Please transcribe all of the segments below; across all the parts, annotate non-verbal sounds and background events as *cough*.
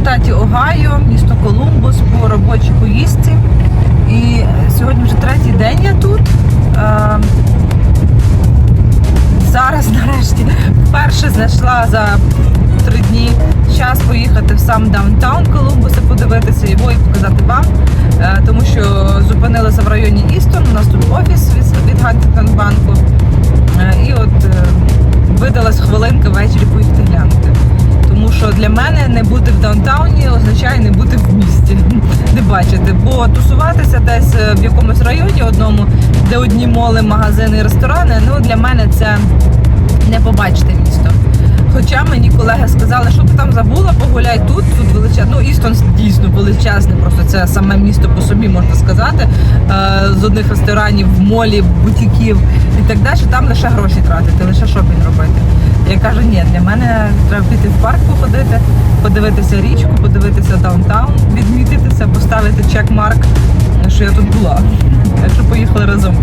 штаті Огайо, місто Колумбус по робочій поїздці. І сьогодні вже третій день я тут. Е, Зараз *laughs* нарешті вперше знайшла за три дні час поїхати в сам даунтаун Колумбуса, подивитися його і показати вам. Е, Тому що зупинилися в районі Істон. У нас тут офіс від, від банку. Е, І от видалась хвилинка ввечері поїхати глянути. Що для мене не бути в даунтауні означає не бути в місті, *laughs* не бачити. Бо тусуватися десь е, в якомусь районі одному, де одні моли, магазини ресторани, ну для мене це не побачити місто. Хоча мені колеги сказали, що ти там забула, погуляй тут, тут величезне. Ну, Істон дійсно величезне, просто це саме місто по собі можна сказати. Е, З одних ресторанів, молів, бутіків і так далі. Там лише гроші тратити, лише шопінг робити. Я кажу, ні, для мене треба піти в парк походити, подивитися річку, подивитися даунтаун, відмітитися, поставити чек-марк, що я тут була. Так що поїхали разом.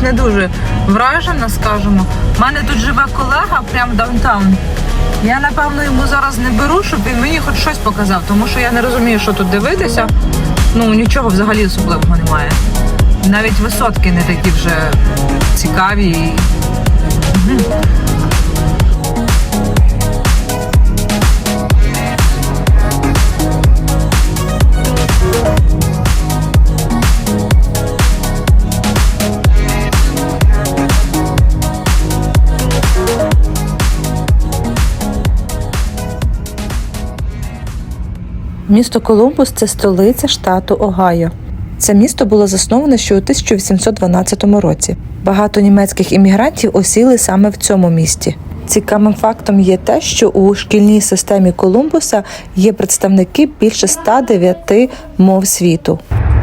Якось не дуже вражена, скажімо. У мене тут живе колега, прям даунтаун. Я напевно йому зараз не беру, щоб він мені хоч щось показав, тому що я не розумію, що тут дивитися. Ну нічого взагалі особливого немає. Навіть висотки не такі вже цікаві. і- Місто Колумбус це столиця штату Огайо. Це місто було засноване ще у 1812 році. Багато німецьких іммігрантів осіли саме в цьому місті. Цікавим фактом є те, що у шкільній системі Колумбуса є представники більше 109 мов світу.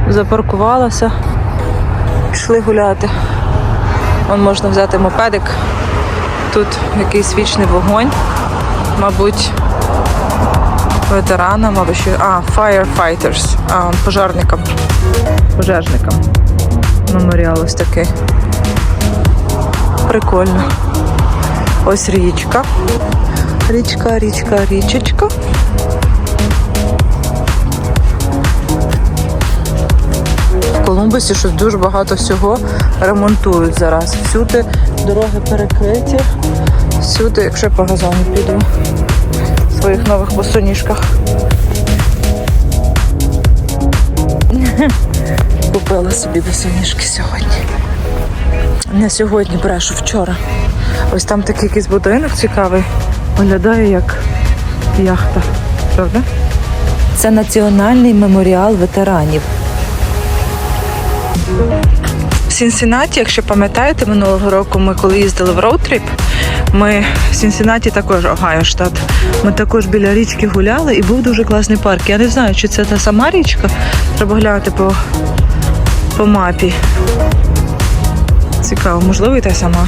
Запаркувалася, пішли гуляти. Вон можна взяти мопедик. Тут якийсь вічний вогонь, мабуть, ветеранам або ще. А, firefighters, а, пожарникам. Пожежникам. Меморіал ось такий. Прикольно. Ось річка. Річка, річка, річечка. В Колумбусі щось дуже багато всього ремонтують зараз. Всюди дороги перекриті. Всюди, якщо по газону піду своїх нових босоніжках. *laughs* Купила собі босоніжки сьогодні. Не сьогодні брешу, вчора. Ось там такий якийсь будинок цікавий. Виглядає як яхта. Правда? Це національний меморіал ветеранів. В Сінсінаті, якщо пам'ятаєте, минулого року ми коли їздили в роутріп, ми в Сінсінаті також Огайо штат. Ми також біля річки гуляли і був дуже класний парк. Я не знаю, чи це та сама річка. Треба глянути по, по мапі. Цікаво, можливо, і та сама.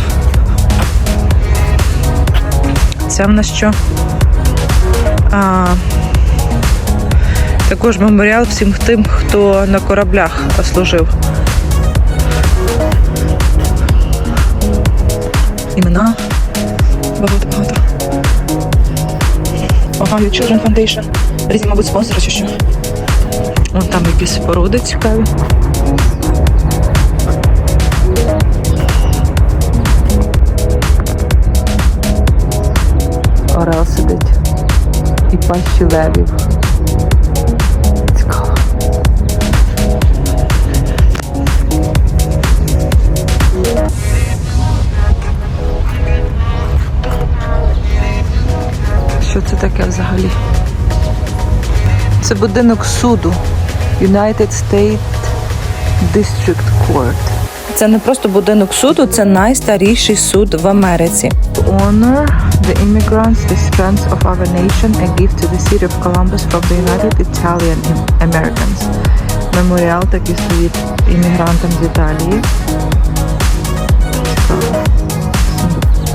Це в нас що? А, також меморіал всім тим, хто на кораблях служив. імена. Багато-багато. Ohio Children Foundation. Різні, мабуть, спонсори чи що. Вон там якісь породи цікаві. Орел сидить. і пащі левів. Що це таке взагалі? Це будинок суду United States District Court. Це не просто будинок суду, це найстаріший суд в Америці. honor the immigrants, the strength of our nation, and give to the city of Columbus from the United Italian Americans. Меморіал такий стоїть іммігрантам з Італії.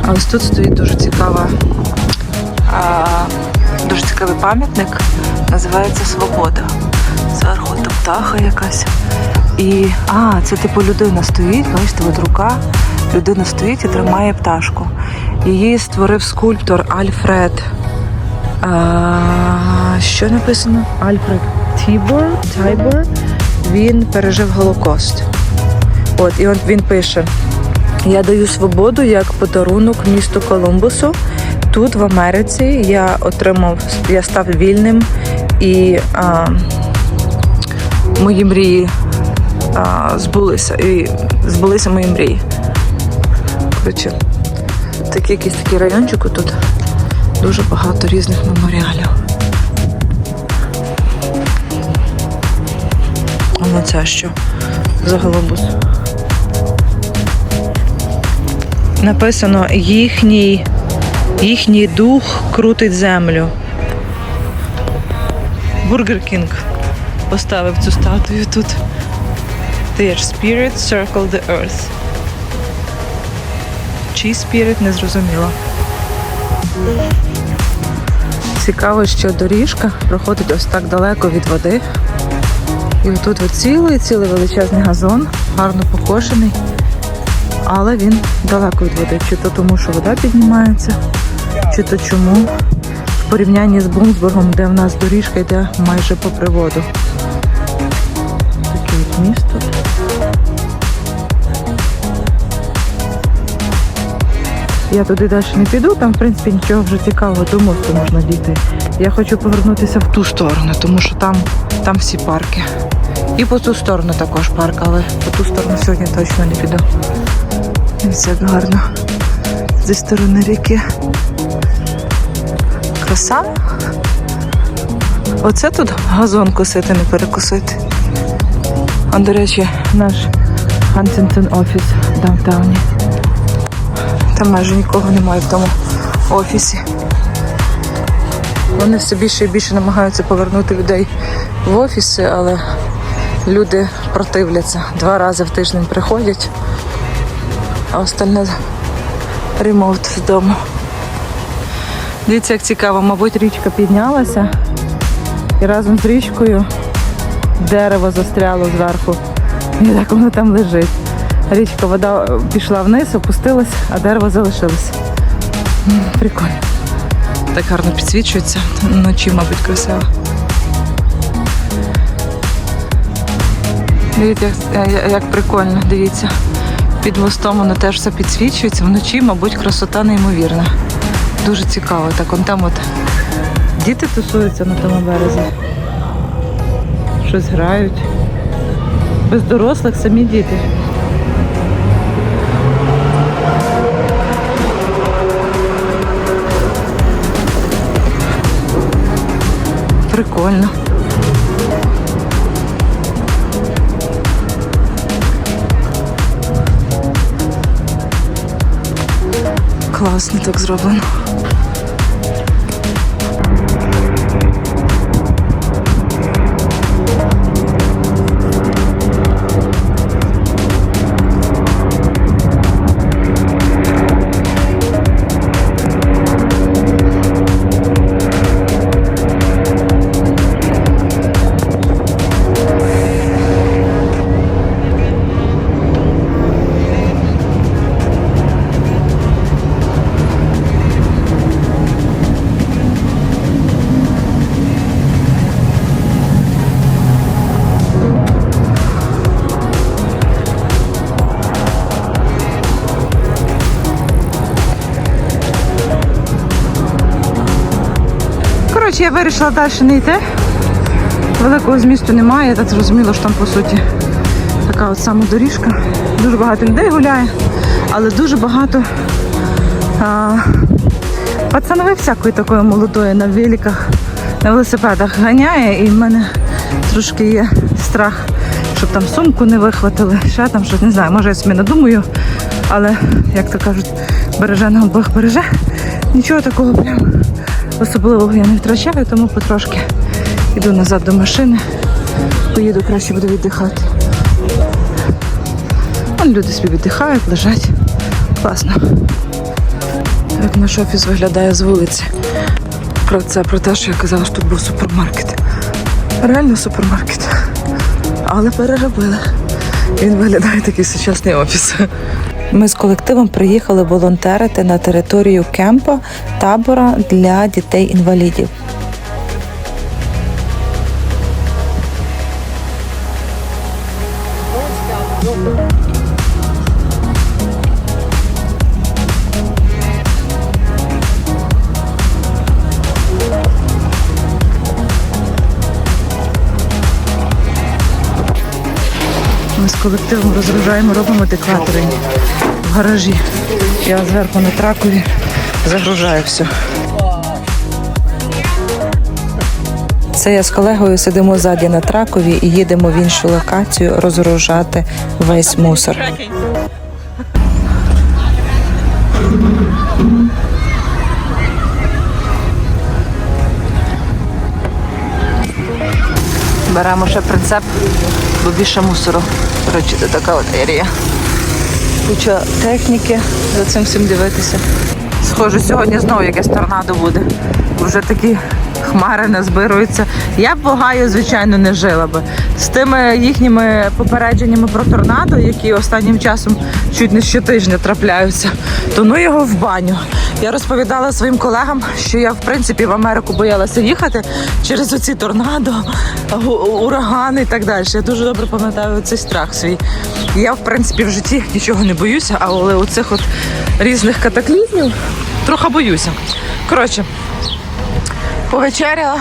А ось тут стоїть дуже цікава, а, дуже цікавий пам'ятник. Називається Свобода. Зверху там птаха якась. І а, це типу людина стоїть, бачите, от рука, людина стоїть і тримає пташку. Її створив скульптор Альфред. А, що написано? Альфред Тібор. Тайбор. Він пережив Голокост. От, і от він пише: Я даю свободу як подарунок місту Колумбусу. Тут, в Америці, я отримав, я став вільним і а, мої мрії а, збулися. І збулися мої мрії. Коротше, такий якийсь такий райончик тут. Дуже багато різних меморіалів. А на це що? За глобус. Написано їхній, їхній дух крутить землю. Бургер Кінг поставив цю статую тут. Their spirit circle the earth. Чий spirit не зрозуміло. Цікаво, що доріжка проходить ось так далеко від води. І отут от цілий, цілий величезний газон, гарно покошений. Але він далеко від води. Чи то тому, що вода піднімається, чи то чому. В порівнянні з Бумсбургом, де в нас доріжка йде майже попри воду. Таке от місто. Я туди далі не піду, там, в принципі, нічого вже цікавого до мосту можна дійти. Я хочу повернутися в ту сторону, тому що там, там всі парки. І по ту сторону також парк, але по ту сторону сьогодні точно не піду. Як гарно. Зі сторони ріки. Краса. Оце тут газон косити, не перекосити. А, до речі, наш Хантингтон офіс в даунтауні. Там майже нікого немає в тому офісі. Вони все більше і більше намагаються повернути людей в офіси, але люди противляться. Два рази в тиждень приходять, а остальне ремонт з. Дивіться, як цікаво, мабуть, річка піднялася і разом з річкою дерево застряло зверху. І так воно там лежить. Річка, вода е, пішла вниз, опустилась, а дерево залишилось. Прикольно. Так гарно підсвічується. Вночі, мабуть, красиво. Дивіться, як, як- як прикольно, дивіться. Під мостом воно теж все підсвічується. Вночі, мабуть, красота неймовірна. Дуже цікаво. Так, он там от діти тусуються на тому березі. Щось грають. Без дорослих самі діти. Прикольно. Класно так зроблено. Я вирішила далі не йти. Великого змісту немає, так зрозуміло, що там по суті така от сама доріжка. Дуже багато людей гуляє, але дуже багато а, пацанови всякої такої молодої на великах, на велосипедах ганяє, і в мене трошки є страх, щоб там сумку не вихватили, ще там щось не знаю, може я собі надумаю, але як то кажуть, береже нам Бог береже. Нічого такого прям особливого я не втрачаю, тому потрошки йду назад до машини. Поїду, краще буду віддихати. Вон люди собі віддихають, лежать. Класно. Так наш офіс виглядає з вулиці. Про це, про те, що я казала, що тут був супермаркет. Реально супермаркет. Але переробили. Він виглядає такий сучасний офіс. Ми з колективом приїхали волонтерити на територію кемпа табора для дітей-інвалідів. Ми з колективом розгружаємо, робимо деклатори в гаражі. Я зверху на тракові загружаю все. Це я з колегою сидимо ззаді на тракові і їдемо в іншу локацію розгружати весь мусор. Беремо ще прицеп, бо більше мусору. Коротше, це така от ерія. Куча техніки, за цим всім дивитися. Схоже, сьогодні знову якесь торнадо буде. Вже такі хмари не збируються. Я б в Огайо, звичайно, не жила би. З тими їхніми попередженнями про торнадо, які останнім часом чуть не щотижня трапляються, то ну його в баню. Я розповідала своїм колегам, що я в принципі в Америку боялася їхати через оці торнадо, урагани і так далі. Я дуже добре пам'ятаю цей страх свій. Я в принципі в житті нічого не боюся, але оцих от різних катаклізмів трохи боюся. Коротше, повечеряла,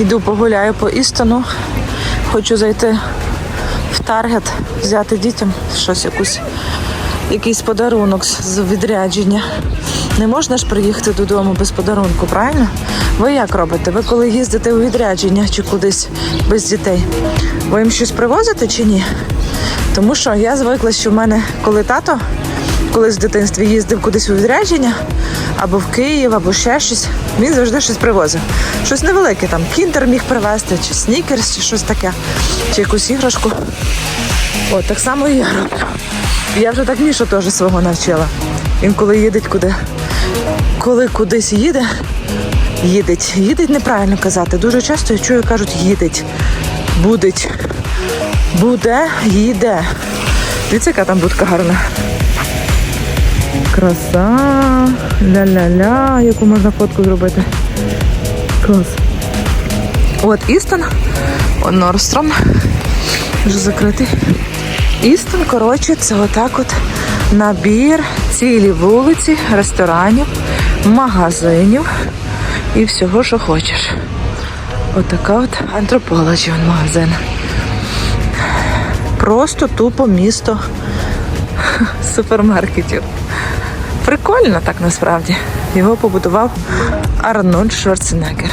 йду погуляю по Істону. Хочу зайти в Таргет, взяти дітям щось якусь, якийсь подарунок з відрядження. Не можна ж приїхати додому без подарунку, правильно? Ви як робите? Ви коли їздите у відрядження чи кудись без дітей? Ви їм щось привозите чи ні? Тому що я звикла, що в мене, коли тато колись в дитинстві їздив кудись у відрядження, або в Київ, або ще щось, він завжди щось привозив. Щось невелике, там кіндер міг привезти, чи снікерс, чи щось таке, чи якусь іграшку. От так само і я роблю. Я вже так Мішу теж свого навчила. Він коли їдеть куди, коли кудись їде, їдеть. Їдеть неправильно казати. Дуже часто я чую, кажуть, їдеть, будеть, буде, їде. Дивіться, яка там будка гарна. Краса, ля-ля-ля, яку можна фотку зробити. Клас. От Істон, Норстром. Вже закритий. Істон, коротше, це отак от набір цілі вулиці, ресторанів, магазинів і всього, що хочеш. Отака от антрополоджі магазин. Просто тупо місто *laughs* супермаркетів. Прикольно так насправді. Його побудував Арнольд Шварценеггер.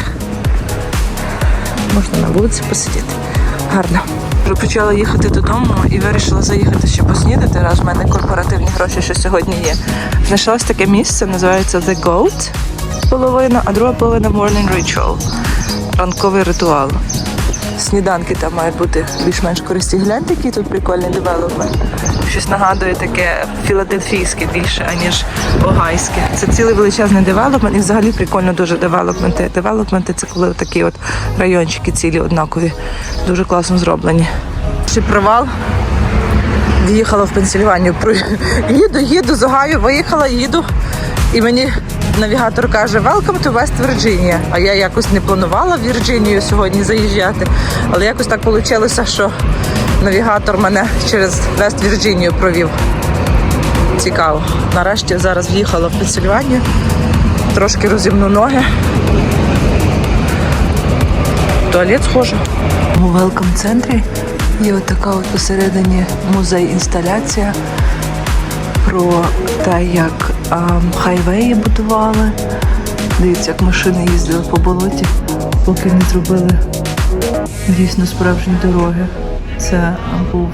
Можна на вулиці посидіти. Гарно. Вже почала їхати додому і вирішила заїхати ще поснідати, раз в мене корпоративні гроші, що сьогодні є. Знайшлось таке місце, називається The Goat половина, а друга половина Morning Ritual. Ранковий ритуал. Сніданки там мають бути більш-менш користі. Гляньте, який тут прикольний девелопмент. Щось нагадує таке філадельфійське більше, аніж огайське. Це цілий величезний девелопмент і взагалі прикольно дуже девелопменти. Девелопменти це коли такі от райончики цілі однакові. Дуже класно зроблені. Ще привал. В'їхала в Пенсільванію. Їду, їду з Огайо, виїхала, їду. І мені навігатор каже Welcome to West Virginia. А я якось не планувала в Вірджинію сьогодні заїжджати. Але якось так вийшло, що навігатор мене через Вест Вірджинію провів. Цікаво. Нарешті зараз в'їхала в Пенсільванію, трошки розімну ноги туалет схоже. У велком центрі є от така от посередині музей інсталяція про те, як хайвеї будували. Дивіться, як машини їздили по болоті, поки не зробили дійсно справжні дороги. Це був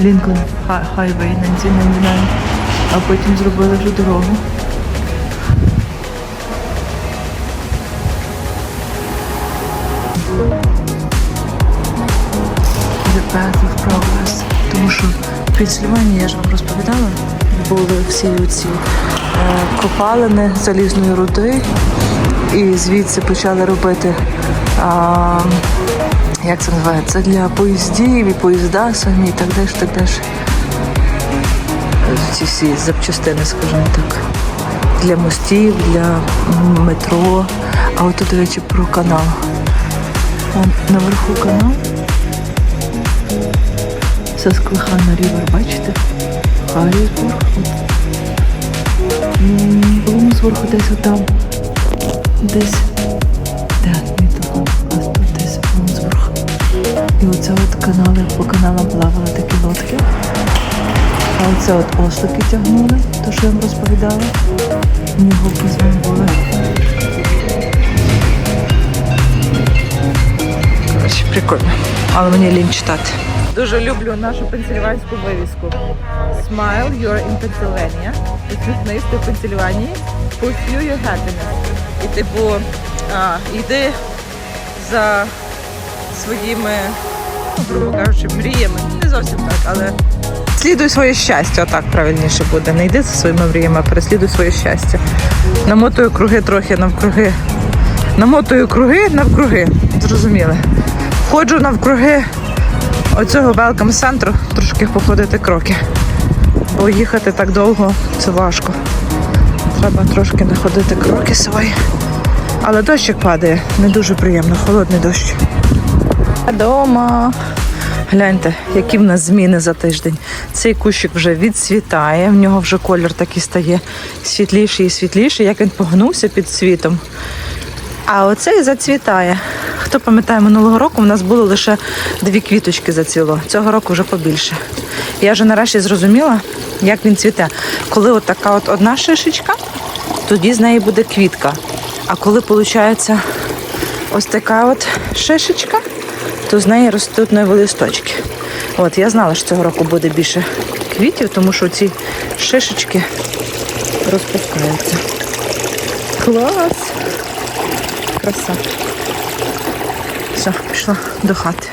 Лінкольн Хай- Хайвей 1999, а потім зробили вже дорогу. The Path of Progress. Тому що в Пенсільванії, я ж вам розповідала, були всі ці е, копалини залізної руди, і звідси почали робити. А, як це називається? Для поїздів і поїзда самі і так далі, так далі. Ці всі запчастини, скажімо так. Для мостів, для метро. А от до речі, про канал. Наверху канал. Сасквихана Рівер, бачите? Харрісбург. По-моєму, зверху десь отам. Десь. Де? Не того. А тут десь вон зверху. І оце от канали, по каналам плавали такі лодки. А оце от ослики тягнули, то що я вам розповідала. У нього з вами були. Коротше, прикольно. Але мені лінь читати. Дуже люблю нашу пенсильванську вивіску. Smile, you're in Pennsylvania. Усміхнись ти в Пенсильванії. Pursue your happiness. І типу, а, йди за своїми, ну, грубо кажучи, мріями. Не зовсім так, але слідуй своє щастя, отак правильніше буде. Не йди за своїми мріями, а переслідуй своє щастя. Намотую круги трохи навкруги. Намотую круги навкруги. Зрозуміли. Ходжу навкруги оцього велкам центру трошки походити кроки. Бо їхати так довго це важко. Треба трошки не ходити кроки свої. Але дощик падає, не дуже приємно, холодний дощ. Дома. Гляньте, які в нас зміни за тиждень. Цей кущик вже відцвітає, в нього вже колір такий стає світліший і світліший, як він погнувся під світом. А оцей зацвітає. Хто пам'ятає, минулого року в нас було лише дві квіточки зацвіло. Цього року вже побільше. Я вже нарешті зрозуміла, як він цвіте. Коли от така от одна шишечка, тоді з неї буде квітка. А коли виходить ось така от шишечка, то з неї ростуть нові листочки. От я знала, що цього року буде більше квітів, тому що ці шишечки розпускаються. Клас! Краса. Все, пішла до хати.